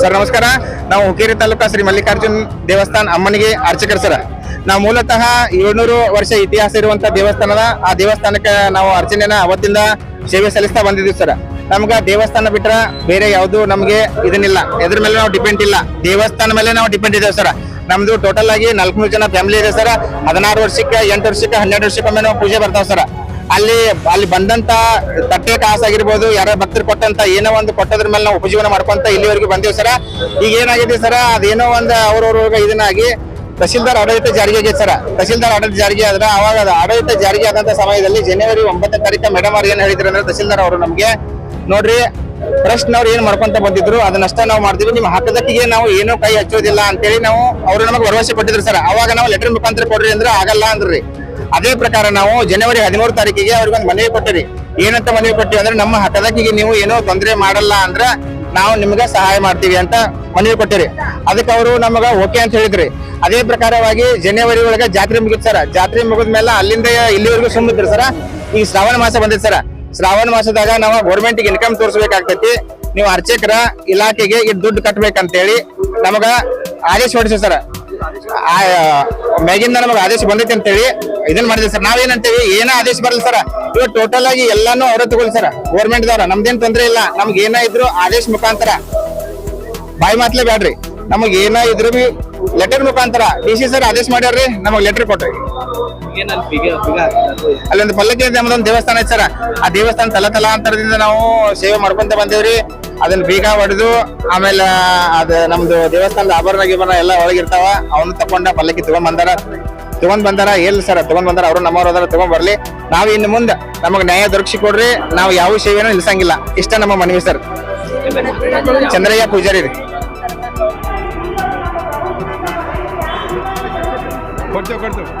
Sir, ನಮಸ್ಕಾರ. ನಾವು ಹುಕ್ಕೇರಿ ತಾಲೂಕಾ ಶ್ರೀ ಮಲ್ಲಿಕಾರ್ಜುನ್ ದೇವಸ್ಥಾನ ಅಮ್ಮನಿಗೆ ಅರ್ಚಕರು ಸರ್. ನಾವು ಮೂಲತಃ ಏಳ್ನೂರು ವರ್ಷ ಇತಿಹಾಸ ಇರುವಂತಹ ದೇವಸ್ಥಾನದ ಆ ದೇವಸ್ಥಾನಕ್ಕೆ ನಾವು ಅರ್ಚನೆಯನ್ನ ಅವತ್ತಿಂದ ಸೇವೆ ಸಲ್ಲಿಸ್ತಾ ಬಂದಿದ್ದೀವಿ ಸರ್. ನಮ್ಗೆ ದೇವಸ್ಥಾನ ಬಿಟ್ರ ಬೇರೆ ಯಾವುದು ನಮ್ಗೆ ಇದನ್ನಿಲ್ಲ. ಇದ್ರ ಮೇಲೆ ನಾವು ಡಿಪೆಂಡ್ ಇಲ್ಲ. ದೇವಸ್ಥಾನ ಮೇಲೆ ನಾವು ಡಿಪೆಂಡ್ ಇದ್ದೇವೆ ಸರ್. ನಮ್ದು ಟೋಟಲ್ ಆಗಿ ನಾಲ್ಕು ಜನ ಫ್ಯಾಮಿಲಿ ಇದೆ ಸರ್. ಹದಿನಾರು ವರ್ಷಕ್ಕೆ, ಎಂಟು ವರ್ಷಕ್ಕೆ, ಹನ್ನೆರಡು ವರ್ಷಕ್ಕೊಮ್ಮೆ ನಾವು ಪೂಜೆ ಬರ್ತಾವೆ ಸರ್. ಅಲ್ಲಿ ಅಲ್ಲಿ ಬಂದಂತ ತಟ್ಟೆ ಕಾಸು ಆಗಿರ್ಬೋದು ಯಾರೋ ಭಕ್ತರು ಕೊಟ್ಟಂತ ಏನೋ ಒಂದು ಕೊಟ್ಟದ್ರ ಮೇಲೆ ನಾವು ಉಪಜೀವನ ಮಾಡ್ಕೊಂತ ಇಲ್ಲಿವರೆಗೂ ಬಂದೇವ್ ಸರ. ಈಗ ಏನಾಗಿದೆ ಸರ, ಅದೇನೋ ಒಂದು ಅವ್ರವ್ರ ಇದನ್ನಾಗಿ ತಹಸೀಲ್ದಾರ್ ಆಡಳಿತ ಜಾರಿಗೆ ಆಗಿದೆ ಸರ್. ತಹಸೀಲ್ದಾರ್ ಆಡಳಿತ ಜಾರಿಗೆ ಆದ್ರೆ ಅವಾಗ ಆಡಳಿತ ಜಾರಿಗೆ ಆದಂತ ಸಮಯದಲ್ಲಿ ಜನವರಿ ಒಂಬತ್ತನೇ ತಾರೀಕು ಮೇಡಮ್ ಅವ್ರು ಏನ್ ಹೇಳಿದ್ರು ಅಂದ್ರೆ ತಹಸೀಲ್ದಾರ್ ಅವರು ನಮ್ಗೆ, ನೋಡ್ರಿ ಪ್ರಶ್ನವ್ರು ಏನ್ ಮಾಡ್ಕೊಂತ ಬಂದಿದ್ರು ಅದನ್ನಷ್ಟ ನಾವು ಮಾಡ್ತೀವಿ ನಿಮ್ ಹಾಕದಕ್ಕಿಗೆ ನಾವು ಏನೋ ಕೈ ಹಚ್ಚೋದಿಲ್ಲ. ಅಂತೇಳಿ ನಾವು ಅವ್ರು ನಮಗೆ ಭರವಸೆ ಕೊಟ್ಟಿದ್ರು ಸರ್. ಅವಾಗ ನಾವು ಲೆಟರ್ ಮುಖಾಂತರ ಕೊಡ್ರಿ ಅಂದ್ರೆ ಆಗಲ್ಲ ಅಂದ್ರಿ. ಅದೇ ಪ್ರಕಾರ ನಾವು ಜನವರಿ ಹದಿಮೂರು ತಾರೀಕಿಗೆ ಅವ್ರಿಗೆ ಒಂದು ಮನವಿ ಕೊಟ್ಟಿರಿ. ಏನಂತ ಮನವಿ ಕೊಟ್ಟಿವಿ ಅಂದ್ರೆ ನಮ್ಮ ಹಠದಕ್ಕಿಗೆ ನೀವು ಏನೋ ತೊಂದರೆ ಮಾಡಲ್ಲ ಅಂದ್ರೆ ನಾವು ನಿಮ್ಗೆ ಸಹಾಯ ಮಾಡ್ತೀವಿ ಅಂತ ಮನವಿ ಕೊಟ್ಟಿರಿ. ಅದಕ್ಕೆ ಅವರು ನಮಗ ಓಕೆ ಅಂತ ಹೇಳಿದ್ರಿ. ಅದೇ ಪ್ರಕಾರವಾಗಿ ಜನವರಿ ಒಳಗೆ ಜಾತ್ರೆ ಮುಗಿದ್ ಸರ. ಜಾತ್ರೆ ಮುಗಿದ ಮೇಲೆ ಅಲ್ಲಿಂದ ಇಲ್ಲಿವರೆಗೂ ಸುಮ್ಮಿದ್ರಿ ಸರ. ಈ ಶ್ರಾವಣ ಮಾಸ ಬಂದಿತ್ತು ಸರ. ಶ್ರಾವಣ ಮಾಸದಾಗ ನಾವು ಗೌರ್ಮೆಂಟ್ ಇನ್ಕಮ್ ತೋರಿಸ್ಬೇಕಾಗ್ತೈತಿ. ನೀವು ಅರ್ಚಕರ ಇಲಾಖೆಗೆ ಇದು ದುಡ್ಡು ಕಟ್ಬೇಕಂತೇಳಿ ನಮಗ ಆದೇಶ ಹೊಡಿಸಿ ಸರ್. ಮ್ಯಾಗಿಂದ ನಮಗೆ ಆದೇಶ ಬಂದೈತಿ ಅಂತೇಳಿ ಇದನ್ನ ಮಾಡಿದೆ ಸರ್. ನಾವೇನಂತೇವಿ? ಏನೋ ಆದೇಶ ಬರಲ್ಲ ಸರ್. ಇವಾಗ ಟೋಟಲ್ ಆಗಿ ಎಲ್ಲಾನು ಅವ್ರ ತಗೊಳ್ಳಿ ಸರ್. ಗೌರ್ಮೆಂಟ್ ದವ್ರ. ನಮ್ದೇನ್ ತೊಂದ್ರೆ ಇಲ್ಲ. ನಮ್ಗೆ ಏನ ಇದ್ರು ಆದೇಶ ಮುಖಾಂತರ. ಬಾಯಿ ಮಾತ್ಲೇ ಬ್ಯಾಡ್ರಿ. ನಮಗ್ ಏನ ಇದ್ರು ಬಿ ಲೆಟರ್ ಮುಖಾಂತರ. ಡಿ ಸಿ ಸರ್ ಆದೇಶ ಮಾಡ್ಯಾರ್ರಿ. ನಮಗ್ ಲೆಟರ್ ಕೊಟ್ರಿ. ಅಲ್ಲೊಂದು ಪಲ್ಲಕ್ಕಿ ಅಂತ ಒಂದು ದೇವಸ್ಥಾನ ಐತೆ ಸರ್. ಆ ದೇವಸ್ಥಾನ ತಲ ತಲಾಂತರದಿಂದ ನಾವು ಸೇವೆ ಮಾಡ್ಕೊಂತ ಬಂದೇವ್ರಿ. ಅದನ್ನ ಬೀಗ ಹೊಡೆದು ಆಮೇಲೆ ಅದ ನಮ್ದು ದೇವಸ್ಥಾನದ ಆಭರಣ ಗಿಭರಣ ಎಲ್ಲ ಒಳಗಿರ್ತಾವ. ಅವನು ತಕೊಂಡ ಪಲ್ಲಕ್ಕಿ ತಗೊಂಡ್ ಬಂದಾರ. ತಗೊಂಡ್ ಬಂದಾರ ಎಲ್ ಸರ್, ತಗೊಂಡ್ ಬಂದಾರ, ಅವ್ರು ನಮ್ಮವ್ರ ಅದಾರ, ತಗೊಂಡ್ ಬರ್ಲಿ. ನಾವ್ ಇನ್ನು ಮುಂದೆ ನಮಗ್ ನ್ಯಾಯ ದೊರಕಿಸಿ ಕೊಡ್ರಿ, ನಾವು ಯಾವ ಸೇವೆನೂ ನಿಲ್ಸಂಗಿಲ್ಲ. ಇಷ್ಟ ನಮ್ಮ ಮನವಿ ಸರ್. ಚಂದ್ರಯ್ಯ ಪೂಜಾರಿ ರೀ. ಕೊಡ್ತೇವೆ.